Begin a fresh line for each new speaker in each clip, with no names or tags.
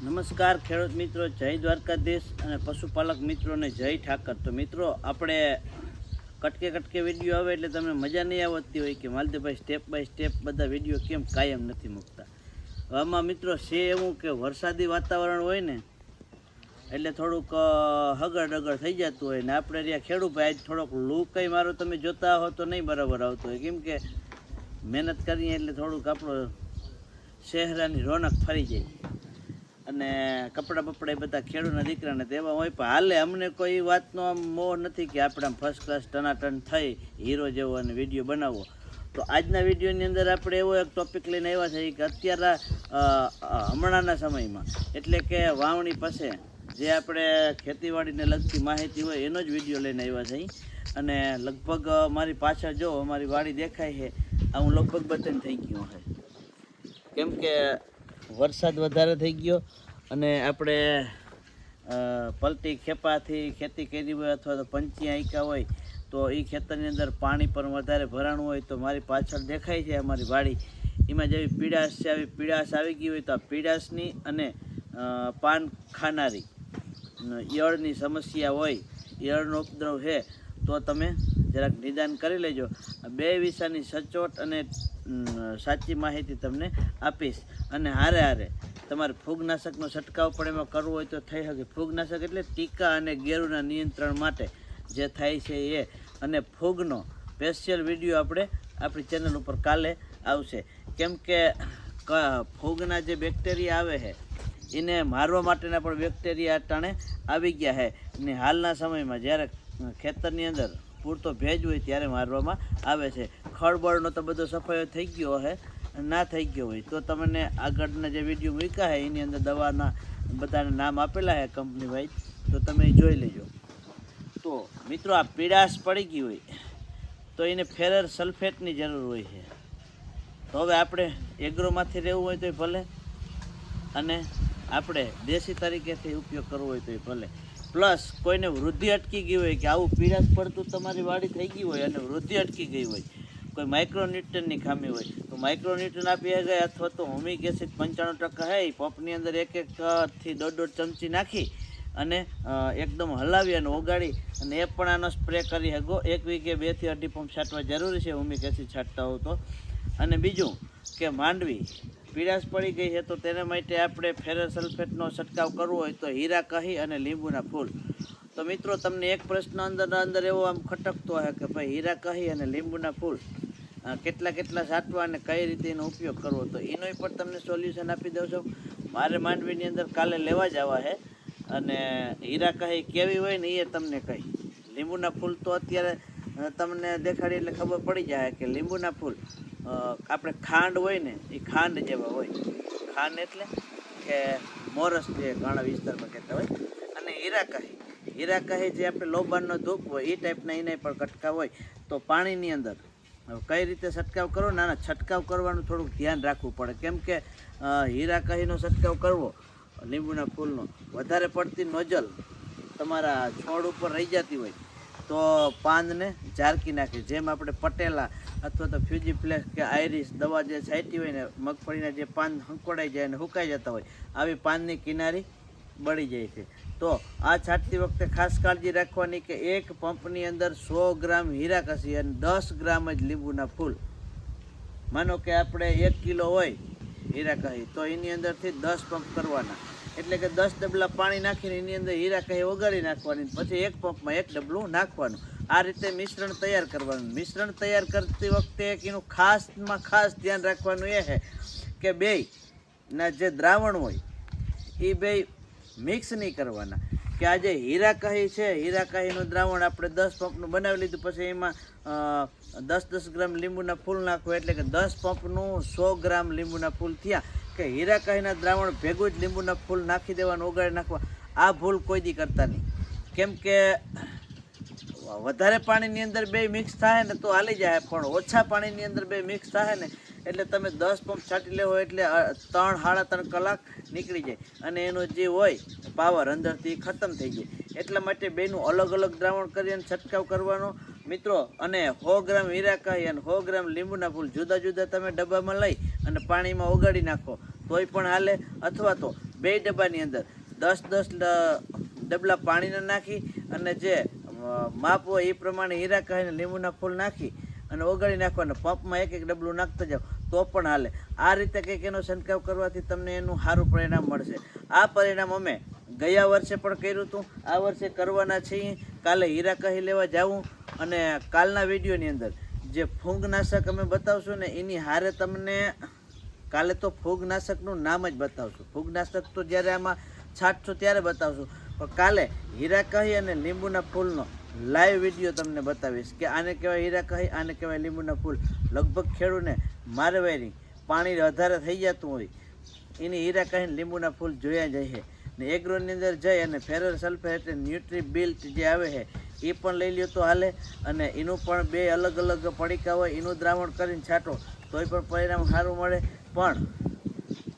નમસ્કાર ખેડૂત મિત્રો જય દ્વારકાધીશ અને પશુપાલક મિત્રોને જય ઠાકર. તો મિત્રો આપણે કટકે કટકે વીડિયો આવે એટલે તમને મજા નહીં આવતી હોય કે માલદીભાઈ સ્ટેપ બાય સ્ટેપ બધા વીડિયો કેમ કાયમ નથી મૂકતા? આમાં મિત્રો છે એવું કે વરસાદી વાતાવરણ હોય ને એટલે થોડુંક અ, હગડ ડગડ થઈ જતું હોય ને આપણે રહ્યા ખેડૂત ભાઈ થોડોક લૂ કંઈ મારો તમે જોતા હો તો નહીં બરાબર આવતો હોય. કેમ કે મહેનત કરીએ એટલે થોડુંક આપણો શહેરાની રોનક ફરી જાય. અને કપડાં બપડા એ બધા ખેડૂતના દીકરાને તેવા હોય, પણ હાલે અમને કોઈ વાતનો આમ મોહ નથી કે આપણે આમ ફર્સ્ટ ક્લાસ ટનાટન થઈ હીરો જેવો અને વીડિયો બનાવવો. તો આજના વિડીયોની અંદર આપણે એવો એક ટોપિક લઈને આવ્યા છે કે અત્યારે હમણાંના સમયમાં. એટલે કે વાવણી પાસે જે આપણે ખેતીવાડીને લગતી માહિતી હોય એનો જ વીડિયો લઈને આવ્યા છે અને લગભગ મારી પાછળ જો અમારી વાડી દેખાય છે, આ હું લગભગ બતન થઈ ગયો છે કેમ કે વરસાદ વધારે થઈ ગયો અને આપણે પલટી ખેપાથી ખેતી કરી હોય અથવા તો પંચી આંકા હોય, તો એ ખેતરની અંદર પાણી પણ વધારે ભરાણું હોય તો મારી પાછળ દેખાય છે અમારી વાડી. એમાં જેવી પીડાશ છે, આવી પીડાશ આવી ગઈ હોય તો આ પીડાશની અને પાન ખાનારી ઈયળની સમસ્યા હોય, ઈયળનો ઉપદ્રવ છે, તો તમે જરાક નિદાન કરી લેજો. બે વિષાની સચોટ અને સાચી માહિતી તમને આપીશ. અને હારે હારે, તમારે ફૂગનાશકનો છંટકાવ પણ એમાં કરવો હોય તો થઈ શકે. ફૂગનાશક એટલે ટીકા અને ગેરુના નિયંત્રણ માટે જે થાય છે એ. અને ફૂગનો સ્પેશિયલ વીડિયો આપણે આપણી ચેનલ ઉપર કાલે આવશે. કેમ કે ફૂગના જે બેક્ટેરિયા આવે છે, એને મારવા માટેના પણ બેક્ટેરિયા અટાણે આવી ગયા છે. ને હાલના સમયમાં જ્યારે ખેતરની અંદર પૂરતો ભેજ હોય ત્યારે મારવામાં આવે છે. ખળબળનો તો બધો સફાયો થઈ ગયો હે, ના થઈ ગયો હોય. તો તમને આગળના જે વીડિયો મૂક્યા હે, એની અંદર દવાના બધાને નામ આપેલા છે કંપની વાઇઝ, તો તમે જોઈ લેજો. તો મિત્રો, આ પીડાશ પડી ગઈ હોય, તો એને ફેરર સલ્ફેટની જરૂર હોય છે. તો હવે આપણે એગ્રોમાંથી રહેવું હોય તોય ભલે, અને આપણે દેશી તરીકેથી ઉપયોગ કરવો હોય તોય ભલે. પ્લસ કોઈને વૃદ્ધિ અટકી ગઈ હોય કે આવું પીડાશ પડતું તમારી વાડી થઈ ગઈ હોય અને વૃદ્ધિ અટકી ગઈ હોય, કોઈ માઇક્રોન્યુટ્રનની ખામી હોય, તો માઇક્રોન્યુટ્રન આપી ગયા અથવા તો હોમિક એસિડ પંચાણું ટકા હે પંપની અંદર એક એક થી દોઢ દોઢ ચમચી નાખી અને એકદમ હલાવી અને ઓગાળી અને એ પણ આનો સ્પ્રે કરી શકો એક વીઘે બેથી અઢી પંપ છાંટવા જરૂરી છે હોમિક એસિડ છાંટતા હો તો. અને બીજું કે માંડવી. પીડાશ પડી ગઈ છે તો તેના માટે આપણે ફેરર સલ્ફેટનો છંટકાવ કરવો હોય તો હીરા, કહી અને લીંબુના ફૂલ. તો મિત્રો, તમને એક પ્રશ્ન અંદર અંદર એવો આમ ખટકતો હોય કે ભાઈ હીરા, કહી અને લીંબુના ફૂલ કેટલા કેટલા સાટવા અને કઈ રીતે એનો ઉપયોગ કરવો? તો એનોય પણ તમને સોલ્યુશન આપી દઉં છું. મારે માંડવીની અંદર કાલે લેવા જવા છે અને હીરા, કહી, કેવી હોય ને એ તમને કહી. લીંબુના ફૂલ તો અત્યારે તમને દેખાડી એટલે ખબર પડી જાય કે લીંબુના ફૂલ આપણે ખાંડ હોય ને, એ ખાંડ જેવા હોય. ખાંડ એટલે કે મોરસ જે ઘણા વિસ્તારમાં કહેતા હોય, અને હીરા કહે હીરા કહે જે આપણે લોબાનનો ધૂપ હોય એ ટાઈપના એના પણ કટકા હોય. તો પાણીની અંદર કઈ રીતે છંટકાવ કરવો? ના ના, છંટકાવ કરવાનું થોડુંક ધ્યાન રાખવું પડે. કેમ કે હીરા કહીનો છંટકાવ કરવો, લીંબુના ફૂલનો, વધારે પડતી નોજલ તમારા છોડ ઉપર રહી જતી હોય તો પાનને ઝારકી નાખે. જેમ આપણે પટેલા અથવા તો ફ્યુજીફ્લેક્સ કે આઈરિસ દવા જે છાંટી હોય ને, મગફળીના જે પાન હંકોડાઈ જાય અને સુકાઈ જતા હોય, આવી પાનની કિનારી બળી જાય છે. તો આ છાંટતી વખતે ખાસ કાળજી રાખવાની કે એક પંપની અંદર સો ગ્રામ હીરા કસી અને દસ ગ્રામ જ લીંબુના ફૂલ. માનો કે આપણે એક કિલો હોય હીરા કહી તો એની અંદરથી દસ પંપ કરવાના. એટલે કે દસ ડબલા પાણી નાખીને એની અંદર હીરા કહી ઓગાળી નાખવાની પછી એક પંપમાં એક ડબલું નાખવાનું. આ રીતે મિશ્રણ તૈયાર કરવાનું. મિશ્રણ તૈયાર કરતી વખતે એક એનું ખાસમાં ખાસ ધ્યાન રાખવાનું એ છે કે બે ના જે દ્રાવણ હોય એ બે મિક્સ નહીં કરવાના. કે આજે હીરા કહી છે, હીરા કહીનું દ્રાવણ આપણે દસ પંપનું બનાવી લીધું, પછી એમાં દસ દસ ગ્રામ લીંબુના ફૂલ નાખવું, એટલે કે દસ પંપનું સો ગ્રામ લીંબુના ફૂલ થયા. કે હીરા કહીના દ્રાવણ ભેગું જ લીંબુના ફૂલ નાખી દેવાનું, ઓગાળી નાખવા. આ ભૂલ કોઈ દી કરતા નહીં. કેમ કે વધારે પાણીની અંદર બે મિક્સ થાય ને તો હાલી જાય, પણ ઓછા પાણીની અંદર બે મિક્સ થાય ને એટલે તમે દસ પંપ છાંટી લેવો એટલે ત્રણ સાડા ત્રણ કલાક નીકળી જાય. અને એનો જે હોય, પાવર અંદરથી ખતમ થઈ જાય. એટલા માટે બેનું અલગ અલગ દ્રાવણ કરી અને છંટકાવ કરવાનો. મિત્રો, અને સો ગ્રામ હીરાકાઈ અને સો ગ્રામ લીંબુના ફૂલ જુદા જુદા તમે ડબ્બામાં લઈ અને પાણીમાં ઓગાળી નાખો. તોય પણ હાલે, અથવા તો બે ડબ્બાની અંદર દસ દસ ડબલા પાણીને નાખી અને જે માપ હોય એ પ્રમાણે હીરા કહીને લીંબુના ફૂલ નાખી અને ઓગાળી નાખવાના. પંપમાં એક એક ડબલું નાખતા જાઓ, તો પણ હાલે. આ રીતે કંઈક એનો છંટકાવ કરવાથી તમને એનું સારું પરિણામ મળશે. આ પરિણામ અમે ગયા વર્ષે પણ કર્યું હતું. આ વર્ષે કરવાના છીએ. કાલે હીરા કહી લેવા જાઉં અને કાલના વિડીયોની અંદર જે ફૂંગનાશક અમે બતાવશું ને એની હારે તમને કાલે તો ફૂગનાશકનું નામ જ બતાવશું. ફૂગનાશક તો જ્યારે આમાં છાંટશું ત્યારે બતાવશું. પણ કાલે હીરા કહી અને લીંબુના ફૂલનો લાઈવ વીડિયો તમને બતાવીશ કે આને કહેવાય હીરા કહી આને કહેવાય લીંબુના ફૂલ. લગભગ ખેડૂને મારે પાણી વધારે થઈ જતું હોય. એની હીરા કહીને લીંબુના ફૂલ જોયા જઈએ ને એગ્રોની અંદર જઈ અને ફેરર સલ્ફેટ એટલે ન્યુટ્રી બિલ્ટ જે આવે છે, એ પણ લઈ લ્યો તો હાલે. અને એનું પણ બે અલગ અલગ પડીકા હોય, એનું દ્રાવણ કરીને છાંટો. તોય પણ પરિણામ સારું મળે. પણ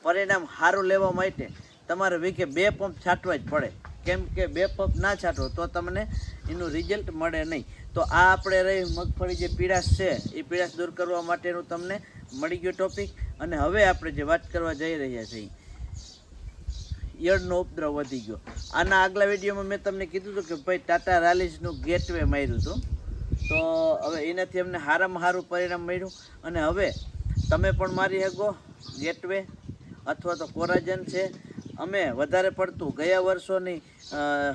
પરિણામ સારું લેવા માટે તમારે વીકે બે પંપ છાંટવા જ પડે. કેમ કે બે પંપ ના છાંટો તો તમને એનું રિઝલ્ટ મળે નહીં. તો આ આપણે રહી મગફળી જે પીડાશ છે, એ પીડાશ દૂર કરવા માટેનું તમને મળી ગયો ટોપિક અને હવે આપણે જે વાત કરવા જઈ રહ્યા છીએ ઈયળનો ઉપદ્રવ વધી ગયો. આના આગલા વિડીયોમાં મેં તમને કીધું હતું કે ભાઈ ટાટા રાલીસનું ગેટવે માર્યું હતું. તો હવે એનાથી અમને સારામાં સારું પરિણામ મળ્યું. અને હવે તમે પણ મારી શકો ગેટવે અથવા તો કોરાજન છે. અમે વધારે પડતું ગયા વર્ષોની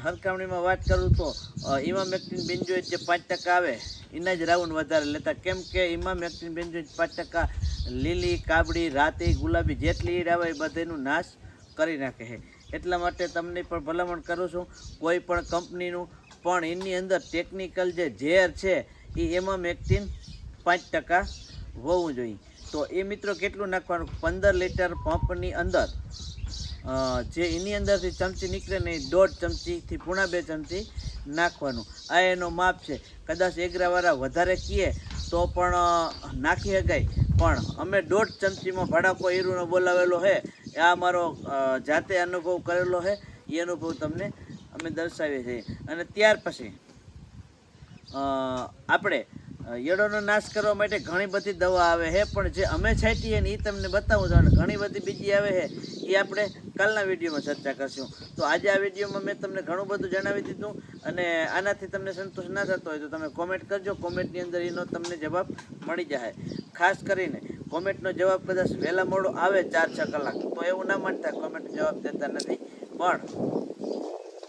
સરખામણીમાં વાત કરું તો ઇમામેક્ટિન બેન્જોઇટ જે પાંચ ટકા આવે, એના જ રાઉન્ડ વધારે લેતા. કેમ કે ઇમામેક્ટિન બેન્જોઇટ પાંચ ટકા લીલી કાબડી રાતી, ગુલાબી જેટલી ઈડ આવે એ બધાનું નાશ કરી નાખે છે. એટલા માટે તમને પણ ભલામણ કરું છું, કોઈ પણ કંપનીનું, પણ એની અંદર ટેકનિકલ જે ઝેર છે એ એમાં મેક્ટિન પાંચ ટકા હોવું જોઈએ. તો એ મિત્રો કેટલું નાખવાનું? પંદર લીટર પંપની અંદર. જે એની અંદરથી ચમચી નીકળે ને દોઢ ચમચીથી પૂણા બે ચમચી નાખવાનું. આ એનો માપ છે. કદાચ એગરાવાળા વધારે કીએ તો પણ નાખી શકાય પણ અમે દોઢ ચમચીમાં ભડાકો હીરુનો બોલાવેલો છે આ મારો જાતે અનુભવ કરેલો છે એ અનુભવ તમને અમે દર્શાવીએ છીએ. અને ત્યાર પછી આપણે ઈયળોનો નાશ કરવા માટે ઘણી બધી દવા આવે છે, પણ જે અમે છાંટીએ ને એ તમને બતાવું છું, અને ઘણી બધી બીજી આવે છે એ આપણે કાલના વિડીયોમાં ચર્ચા કરશું. તો આજે આ વિડીયોમાં મેં તમને ઘણું બધું જણાવી દીધું, અને આનાથી તમને સંતોષ ના થતો હોય તો તમે કોમેન્ટ કરજો કોમેન્ટની અંદર એનો તમને જવાબ મળી જાય. ખાસ કરીને કોમેન્ટનો જવાબ કદાચ વહેલા મોડો આવે ચાર છ કલાક, તો એવું ના માનતા કોમેન્ટ જવાબ દેતા નથી. પણ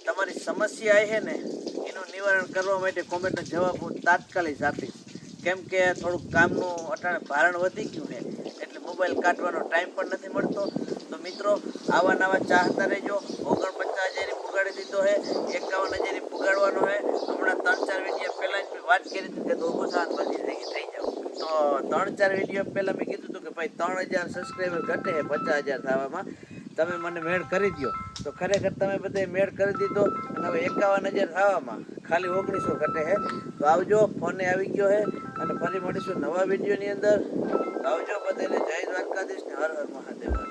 તમારી સમસ્યા છે ને, એનું નિવારણ કરવા માટે કોમેન્ટનો જવાબ હું તાત્કાલિક આપીશ. કેમ કે થોડુંક કામનું અટાણે ભારણ વધી ગયું ને એટલે મોબાઈલ કાઢવાનો ટાઈમ પણ નથી મળતો. તો મિત્રો, આવા નવા ચાહતા રહેજો. ઓગણપચાસ હજારી પુગાડી દીધો છે, એકાવન હજારી પુગાડવાનો હે હમણાં ત્રણ ચાર વીડિયો પહેલાં જ મેં વાત કરી હતી કે દોગો સાત પછી થઈ થઈ જાવ. તો ત્રણ ચાર વીડિયો પહેલાં મેં કીધું હતું કે ભાઈ ત્રણ હજાર સબસ્ક્રાઈબર ઘટે છે પચાસ હજાર થવામાં. તમે મને મેળ કરી દો તો ખરેખર તમે બધે મેળ કરી દીધો અને હવે એકાવન હજાર થવામાં. ખાલી ઓગણીસો ઘટે છે. તો આવજો, ફોને આવી ગયો છે. અને ફરી મળીશું નવા વિડીયોની અંદર. આવજો બધાને. જય દ્વારકાધીશ ને હર હર મહાદેવ.